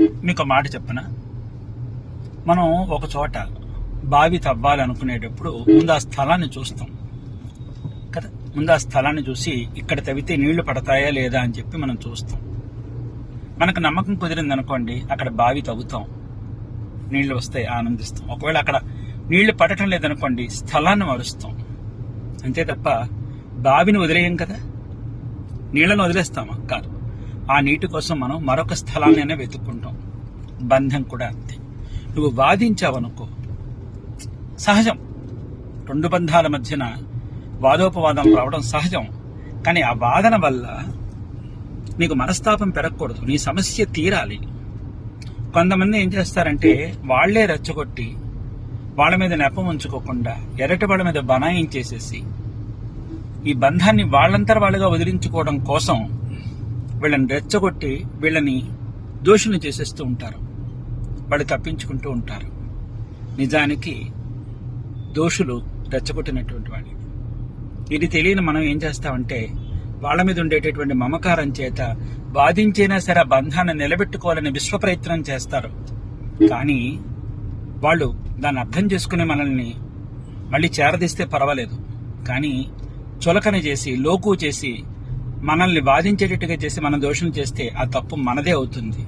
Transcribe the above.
మీకు మాట చెప్పన? మనం ఒక చోట బావి తవ్వాలనుకునేటప్పుడు ముందు ఆ స్థలాన్ని చూస్తాం. కదా? ముందు ఆ స్థలాన్ని చూసి ఇక్కడ తవ్వితే నీళ్ళు పడతాయా లేదా అని చెప్పి మనం చూస్తాం. మనకు నమ్మకం కుదిరింది అనుకోండి అక్కడ బావి తవ్వుతాం. నీళ్ళు వస్తాయి ఆనందిస్తాం. ఒకవేళ అక్కడ నీళ్ళు పడటం లేదనుకోండి స్థలాన్ని మారుస్తాం. అంతే తప్ప బావిని వదిలేయం కదా? నీళ్ళను వదిలేస్తామా? కాదు. ఆ నీటి కోసం మనం మరొక స్థలాన్నైనా వెతుక్కుంటాం. బంధం కూడా అంతే. నువ్వు వాదించావనుకో. సహజం. రెండు బంధాల మధ్యన వాదోపవాదం రావడం సహజం. కానీ ఆ వాదన వల్ల నీకు మనస్తాపం పెరగకూడదు. నీ సమస్య తీరాలి. కొంతమంది ఏం చేస్తారంటే వాళ్ళే రెచ్చగొట్టి వాళ్ళ మీద నెపం ఉంచుకోకుండా ఎరటి వాళ్ళ మీద బనాయించేసేసి ఈ బంధాన్ని వాళ్ళంతర వాళ్ళుగా వదిలించుకోవడం కోసం వీళ్ళని రెచ్చగొట్టి వీళ్ళని దోషులు చేసేస్తూ ఉంటారు. వాళ్ళు తప్పించుకుంటూ ఉంటారు. నిజానికి దోషులు రెచ్చగొట్టినటువంటి వాళ్ళు. ఇది తెలియని మనం ఏం చేస్తామంటే వాళ్ళ మీద ఉండేటటువంటి మమకారం చేత బాధించైనా సరే బంధాన్ని నిలబెట్టుకోవాలని విశ్వ ప్రయత్నం చేస్తారు. కానీ వాళ్ళు దాన్ని అర్థం చేసుకునే మనల్ని మళ్ళీ చేరదీస్తే పర్వాలేదు. కానీ చులకన చేసి లోకు చేసి మనల్ని బాధించేటట్టుగా చేసి మన దోషం చేస్తే ఆ తప్పు మనదే అవుతుంది.